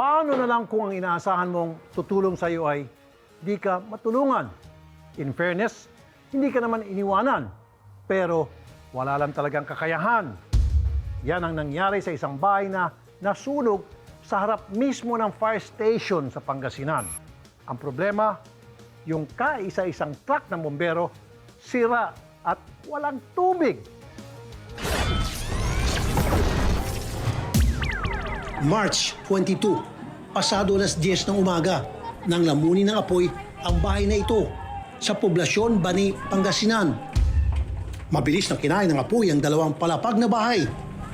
Paano na lang kung ang inaasahan mong tutulong sa iyo ay di ka matulungan? In fairness, hindi ka naman iniwanan, pero wala lang talagang kakayahan. Yan ang nangyari sa isang bahay na nasunog sa harap mismo ng fire station sa Pangasinan. Ang problema, yung kaisa-isang truck ng bombero sira at walang tubig. March 22, pasado alas 10 ng umaga, nang lamunin ng apoy ang bahay na ito sa poblasyon Bani, Pangasinan. Mabilis na kinain ng apoy ang dalawang palapag na bahay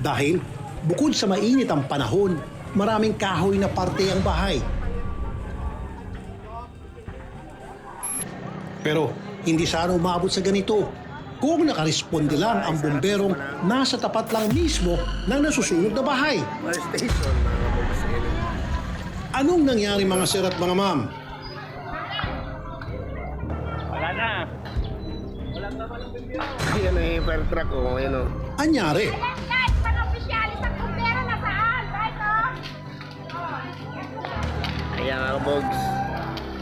dahil bukod sa mainit ang panahon, maraming kahoy na parte ang bahay. Pero hindi sana umabot sa ganito kung nakaresponde lang ang bomberong nasa tapat lang mismo ng nasusunog na bahay. Fire station, mga boss. Anong nangyari mga sir at mga ma'am? Wala na. Yan na yung fire truck, oh. Yan, oh. Anyari? Guys, mga opisyalis ng kumpera nasaan? Right, oh? Ayan, mga bogs.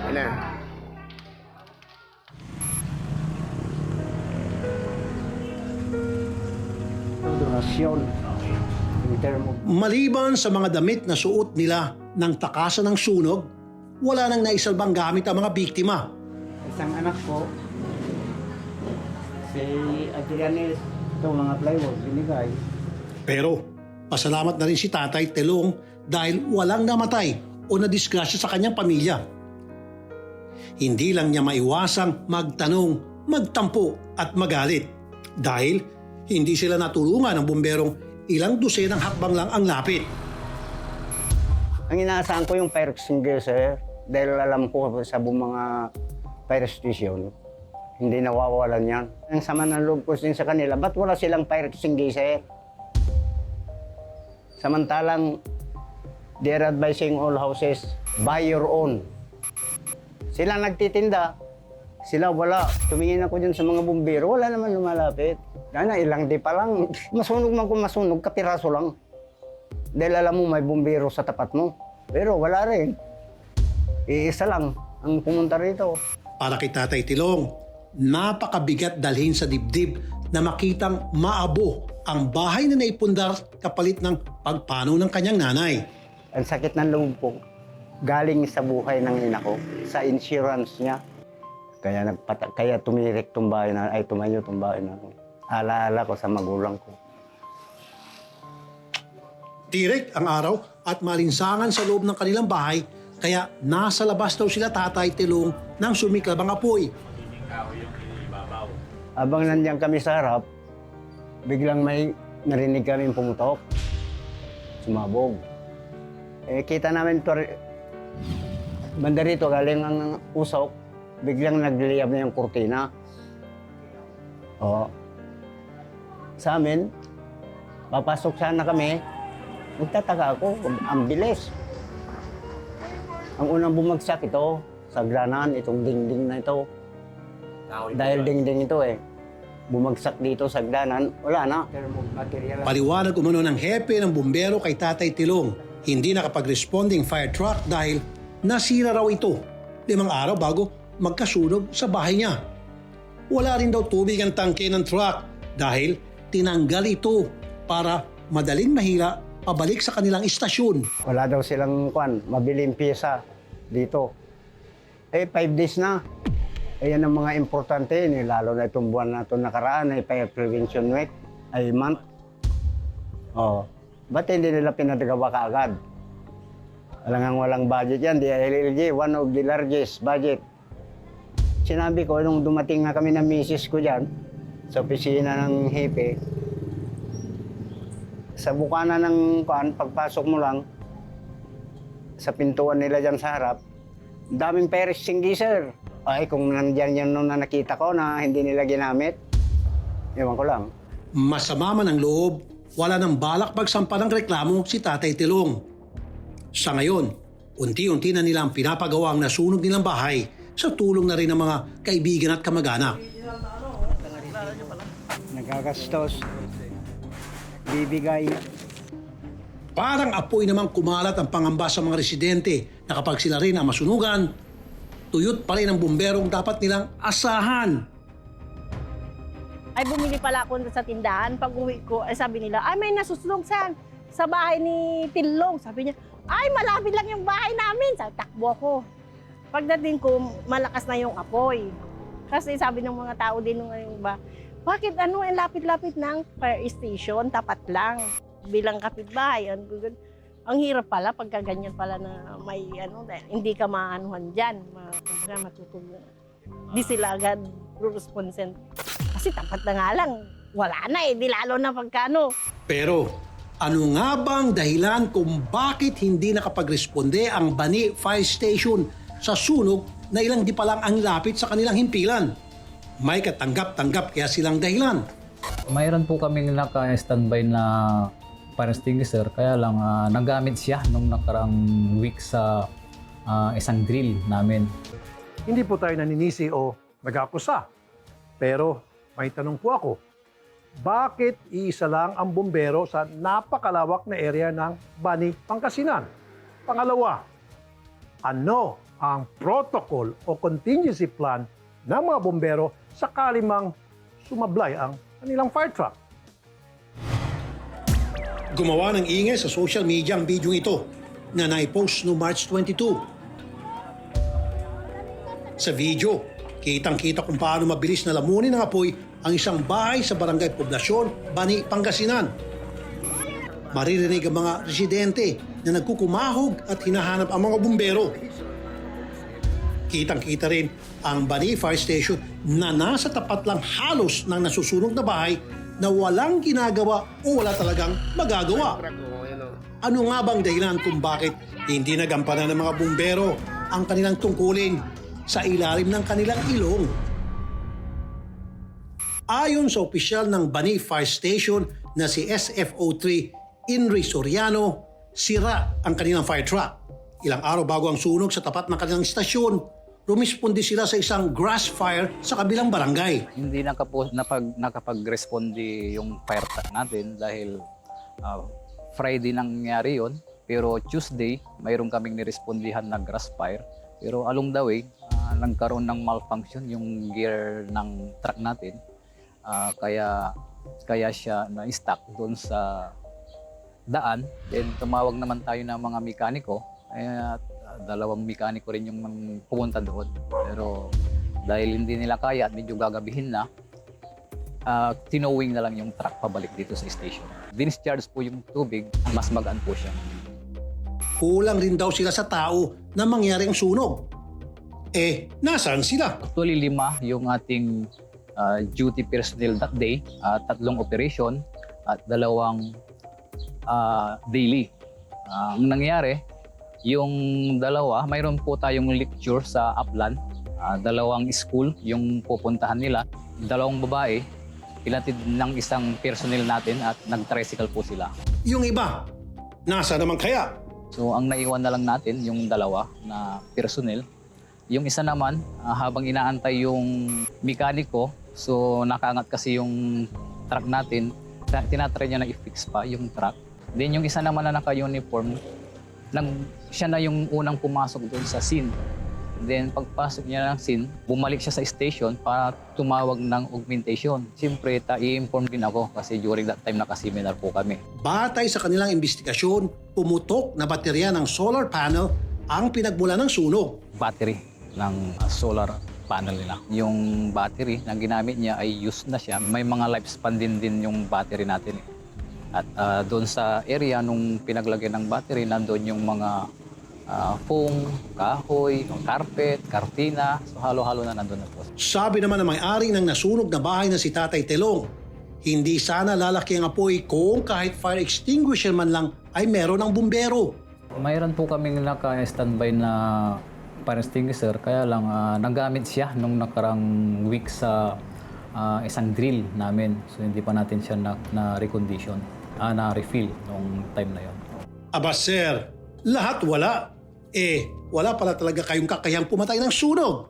Yan na. Donasyon. Of Maliban sa mga damit na suot nila ng takasan ng sunog, wala nang naisalbang gamit ang mga biktima. isang anak ko, si Adrianes, itong mga plywood, binigay. Pero pasalamat na rin si Tatay Telong dahil walang namatay o nadisgrasya sa kanyang pamilya. Hindi lang niya maiwasang magtanong, magtampo at magalit dahil hindi sila natulungan ng bomberong ilang dosenang hakbang lang ang lapit. Ang inaasahan ko yung fire extinguisher dahil alam ko sa mga station, hindi nawawalan yan. Ang sama ng loob ko sa kanila, ba't wala silang fire extinguisher? Samantalang, they're advising all houses, buy your own. Sila nagtitinda, sila wala. Tumingin ako dyan sa mga bumbero, wala naman lumalapit. Gana, ilang di pa lang. Masunog man kung masunog, kapiraso lang. Dahil alam mo may bumbero sa tapat mo. Pero wala rin. Iisa lang ang pumunta rito. Para kay Tatay Tilong, napakabigat dalhin sa dibdib na makitang maabo ang bahay na naipundar kapalit ng pagpanaw ng kanyang nanay. Ang sakit ng loob ko, galing sa buhay ng ina ko, sa insurance niya. Kaya nagpata kaya tumirik tong bahay na ay tumayo tong bahay na. Alaala ko sa magulang ko. Tirek ang araw at malinsangan sa loob ng kanilang bahay kaya nasa labas daw sila Tatay Tilong nang sumiklab ang apoy. Abang nandiyan kami sa harap, biglang may narinig kami pumutok. Sumabog. Eh, kita namin to, banda rito, galing ang usok, biglang nagliyab na yung kurtina. Oo. Sa amin, papasok sana kami, magtataka ako, ang bilis. Ang unang bumagsak ito, sa granan, itong dingding na ito. Dahil dingding ito eh. Bumagsak dito sa gdanan, wala na. Paliwanag umano ng hepe ng bumbero kay Tatay Tilong. Hindi nakapag-responding fire truck dahil nasira raw ito limang araw bago magkasunog sa bahay niya. Wala rin daw tubig ang tangke ng truck dahil tinanggal ito para madaling mahila pabalik sa kanilang istasyon. Wala daw silang kwan, mabiling pyesa dito. Eh, five days na. Ayan ang mga importante, eh, lalo na itong buwan na itong nakaraan, ay Fire Prevention Week, ay month. Oh, ba't hindi nila pinadagawa kaagad? Alangang walang budget yan, DILG, one of the largest budget. Sinabi ko, nung dumating na kami ng misis ko dyan, sa opisina ng hepe, sa bukana ng kuan, pagpasok mo lang, sa pintuan nila dyan sa harap, daming fire extinguisher. Ay, kung nandyan yun nung na nakita ko na hindi nila ginamit, ewan ko lang. Masama man ang loob, wala nang balak magsampa ng reklamo si Tatay Tilong. Sa ngayon, unti-unti na nilang pinapagawa ang nasunog nilang bahay sa tulong na rin ng mga kaibigan at kamag-anak. Nagagastos, bibigay, Parang apoy namang kumalat ang pangamba sa mga residente na kapag sila rin ang masunugan, tuyot pa rin ang bumberong dapat nilang asahan. Ay, bumili pala ako sa tindahan. Pag uwi ko, ay sabi nila, ay may nasusunog saan? Sa bahay ni Tilong. Sabi niya, ay malapit lang yung bahay namin. Sabi, takbo ako. Pagdating ko, malakas na yung apoy. Kasi sabi ng mga tao din nung yung ba, bakit ano, ang lapit-lapit ng fire station, tapat lang. Bilang kapitbahay, ang, ang hirap pala pagka ganyan pala na may ano, hindi ka maanuhan dyan, kumbaga matutulog. Di sila agad responsen. Kasi tapat na nga lang, wala na eh, di lalo na pagkano. Pero ano nga bang dahilan kung bakit hindi nakapagresponde ang Bani Fire Station sa sunog na ilang di pa lang ang lapit sa kanilang himpilan? May katanggap-tanggap kaya silang dahilan. Mayroon po kaming naka-standby na fire extinguisher kaya lang ah, nagamit siya nung nakarang week sa ah, isang drill namin. Hindi po tayo naninisi o nag-akusa. Pero may tanong po ako, bakit iisa lang ang bumbero sa napakalawak na area ng Bani, Pangasinan? Pangalawa, ano ang protocol o contingency plan ng mga bumbero sakali mang sumablay ang kanilang fire truck? Gumawa ng ingay sa social media ang video ito na naipost no March 22. Sa video, kitang-kita kung paano mabilis na lamunin ng apoy ang isang bahay sa barangay Poblasyon, Bani, Pangasinan. Maririnig ang mga residente na nagkukumahog at hinahanap ang mga bumbero. Kitang-kita rin ang Bani Fire Station na nasa tapat lang halos ng nasusunog na bahay na walang ginagawa o wala talagang magagawa. Ano nga bang dahilan kung bakit hindi nagampanan ng mga bumbero ang kanilang tungkulin sa ilalim ng kanilang ilong? Ayon sa opisyal ng Bani Fire Station na si SFO3 Inri Soriano, sira ang kanilang fire truck. Ilang araw bago ang sunog sa tapat ng kanilang istasyon, rumispondi sila sa isang grass fire sa kabilang barangay. Hindi nakapo, napag, nakapag-responde yung fire truck natin dahil ah, Friday nangyari yon pero Tuesday mayroon kaming nirespondihan na grass fire pero along the way ah, nagkaroon ng malfunction yung gear ng truck natin Ah, kaya kaya siya na-stuck doon sa daan. Then tumawag naman tayo ng mga mekaniko. At dalawang mekaniko rin yung pumunta doon. Pero dahil hindi nila kaya at medyo gagabihin na, ah, tinowing na lang yung truck pabalik dito sa station. Discharge po yung tubig, mas magaan po siya. Kulang rin daw sila sa tao na mangyari ang sunog. Eh, nasaan sila? Actually, lima yung ating ah, duty personnel that day, ah, tatlong operation at dalawang ah, daily. Ah, ang nangyari, yung dalawa, mayroon po tayong lecture sa Upland, Ah, dalawang school yung pupuntahan nila, dalawang babae, ilatid ng isang personnel natin at nag-tricycle po sila. Yung iba, nasa naman kaya? So ang naiwan na lang natin yung dalawa na personnel. Yung isa naman, ah, habang inaantay yung mekaniko, so nakaangat kasi yung truck natin, tinatry niya na i-fix pa yung truck. Then yung isa naman na naka-uniform, nag, siya na yung unang pumasok doon sa scene. Then pagpasok niya ng scene, bumalik siya sa station para tumawag ng augmentation. Siyempre, ta i-inform din ako kasi during that time nakaseminar po kami. Batay sa kanilang investigasyon, pumutok na baterya ng solar panel ang pinagmula ng sunog. battery ng uh, solar panel nila. Yung battery na ginamit niya ay used na siya. May mga lifespan din din yung battery natin. eh. At uh, doon sa area nung pinaglagyan ng battery, nandoon yung mga uh, foam, kahoy, carpet, kartina. So halo-halo na nandoon na po. Sabi naman ng may-ari ng nasunog na bahay na si Tatay Telong, hindi sana lalaki ang apoy kung kahit fire extinguisher man lang ay meron ng bumbero. Mayroon po kaming naka-standby na fire extinguisher kaya lang ah, nagamit siya nung nakarang week sa ah, isang drill namin. So hindi pa natin siya na, na recondition, ah, na refill nung time na yon. Aba sir, lahat wala. Eh, wala pala talaga kayong kakayang pumatay ng sunog.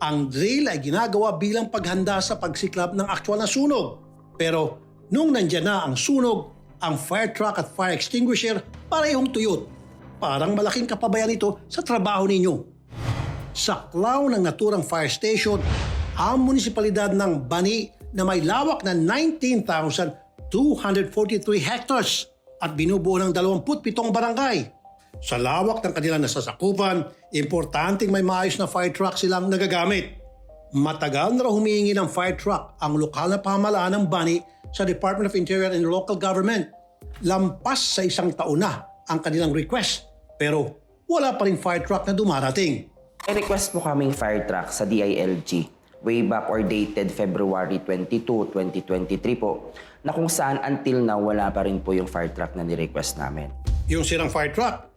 Ang drill ay ginagawa bilang paghanda sa pagsiklab ng aktwal na sunog. Pero nung nandyan na ang sunog, ang fire truck at fire extinguisher parehong tuyot. Parang malaking kapabayan ito sa trabaho ninyo. Sa klaw ng naturang fire station, ang munisipalidad ng Bani na may lawak na 19,243 hectares at binubuo ng 27 barangay. Sa lawak ng kanilang nasasakupan, importanteng may maayos na fire truck silang nagagamit. Matagal na humihingi ng fire truck ang lokal na pamahalaan ng Bani sa Department of Interior and Local Government. Lampas sa isang taon na ang kanilang request pero wala pa rin fire truck na dumarating. May request po kaming fire truck sa DILG way back or dated February 22, 2023 po na kung saan until now wala pa rin po yung fire truck na ni-request namin. Yung sirang fire truck,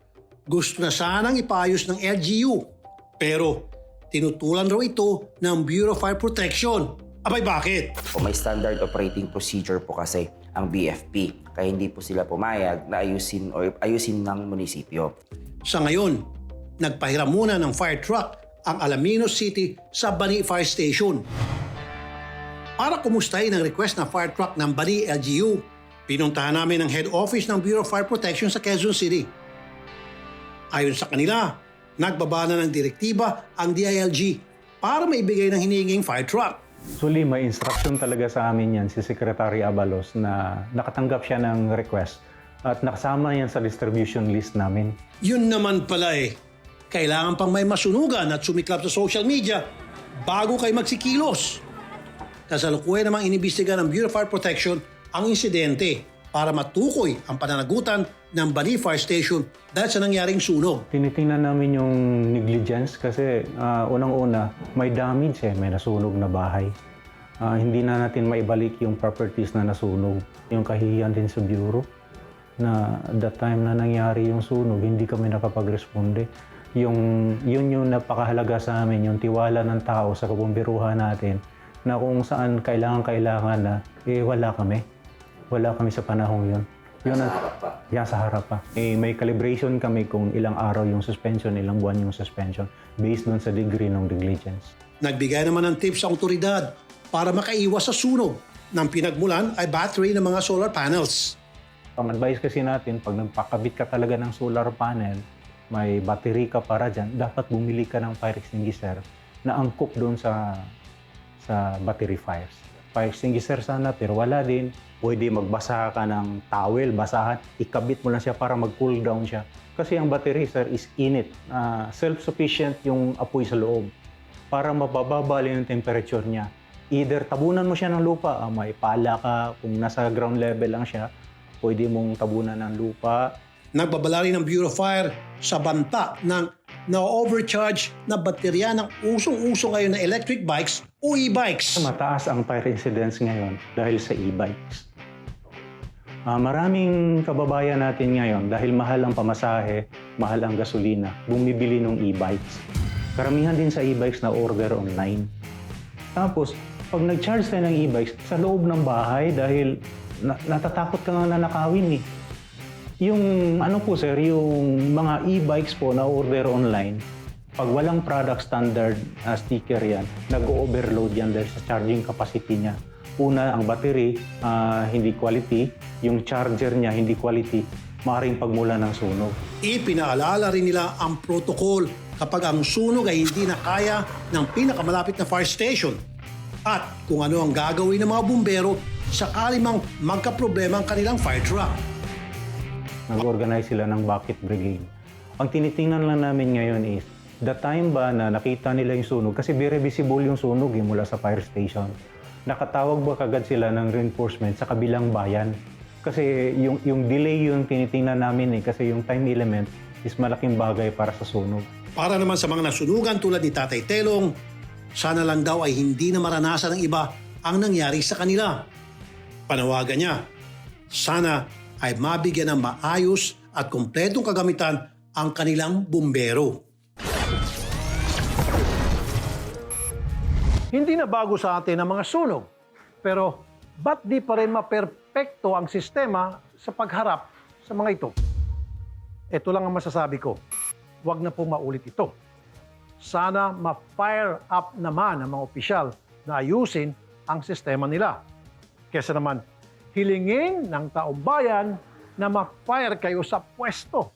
gusto na sanang ipayos ng LGU. Pero tinutulan raw ito ng Bureau of Fire Protection. Abay bakit? O may standard operating procedure po kasi ang BFP kaya hindi po sila pumayag na ayusin or ayusin ng munisipyo. Sa ngayon, nagpahiram muna ng fire truck ang Alaminos City sa Bani Fire Station. Para kumustahin ang request na fire truck ng Bani LGU, pinuntahan namin ang head office ng Bureau of Fire Protection sa Quezon City. Ayon sa kanila, nagbaba na ng direktiba ang DILG para maibigay ng hinihinging fire truck. Actually, may instruction talaga sa amin yan si Secretary Abalos na nakatanggap siya ng request at nakasama yan sa distribution list namin. Yun naman pala eh. Kailangan pang may masunugan at sumiklap sa social media bago kayo magsikilos. Kasalukuyan namang inibestiga ng Bureau of Fire Protection ang insidente para matukoy ang pananagutan ng Bani Fire Station dahil sa nangyaring sunog. Tinitingnan namin yung negligence kasi ah, unang-una may damage eh, may nasunog na bahay. Ah, hindi na natin maibalik yung properties na nasunog. Yung kahihiyan din sa bureau na at that time na nangyari yung sunog, hindi kami nakapag-responde. Yung, yun yung napakahalaga sa amin, yung tiwala ng tao sa kabumbiruhan natin na kung saan kailangan-kailangan na, eh wala kami. Wala kami sa panahong yun. Yun ang, yan, sa harap pa. Eh, may calibration kami kung ilang araw yung suspension, ilang buwan yung suspension based doon sa degree ng negligence. Nagbigay naman ng tips sa otoridad para makaiwas sa sunog ng pinagmulan ay battery ng mga solar panels. Ang advice kasi natin, pag nagpakabit ka talaga ng solar panel, may battery ka para dyan, dapat bumili ka ng fire extinguisher na angkop doon sa sa battery fires. Fire extinguisher sana, pero wala din. Pwede magbasa ka ng towel, basahan, ikabit mo lang siya para mag-cool down siya. Kasi ang battery, sir, is init. Ah, self-sufficient yung apoy sa loob para mabababa yung temperature niya. Either tabunan mo siya ng lupa, ah, may pala ka, kung nasa ground level lang siya, pwede mong tabunan ng lupa. Nagbabala rin ng Bureau Fire sa banta ng na-overcharge na baterya ng usong-uso ngayon na electric bikes o e-bikes. Mataas ang fire incidence ngayon dahil sa e-bikes. Ah, maraming kababayan natin ngayon dahil mahal ang pamasahe, mahal ang gasolina, bumibili ng e-bikes. Karamihan din sa e-bikes na order online. Tapos, pag nag-charge tayo ng e-bikes, sa loob ng bahay dahil na- natatakot ka nga na nakawin eh. Yung ano po sir, yung mga e-bikes po na order online, pag walang product standard na sticker yan, nag-overload yan dahil sa charging capacity niya. Una, ang battery, ah, hindi quality. Yung charger niya, hindi quality. Maaaring pagmula ng sunog. Ipinaalala rin nila ang protocol kapag ang sunog ay hindi na kaya ng pinakamalapit na fire station. At kung ano ang gagawin ng mga bumbero sakali mang magkaproblema ang kanilang fire truck. Nag-organize sila ng bucket brigade. Ang tinitingnan lang namin ngayon is, the time ba na nakita nila yung sunog, kasi very visible yung sunog eh, mula sa fire station. Nakatawag ba kagad sila ng reinforcement sa kabilang bayan? Kasi yung, yung delay yung tinitingnan namin eh, kasi yung time element is malaking bagay para sa sunog. Para naman sa mga nasunugan tulad ni Tatay Telong, sana lang daw ay hindi na maranasan ng iba ang nangyari sa kanila. Panawagan niya, sana ay mabigyan ng maayos at kumpletong kagamitan ang kanilang bumbero. Hindi na bago sa atin ang mga sunog. Pero ba't di pa rin maperpekto ang sistema sa pagharap sa mga ito? Ito lang ang masasabi ko. Huwag na po maulit ito. Sana ma-fire up naman ang mga opisyal na ayusin ang sistema nila. Kesa naman, hilingin ng taong bayan na ma-fire kayo sa pwesto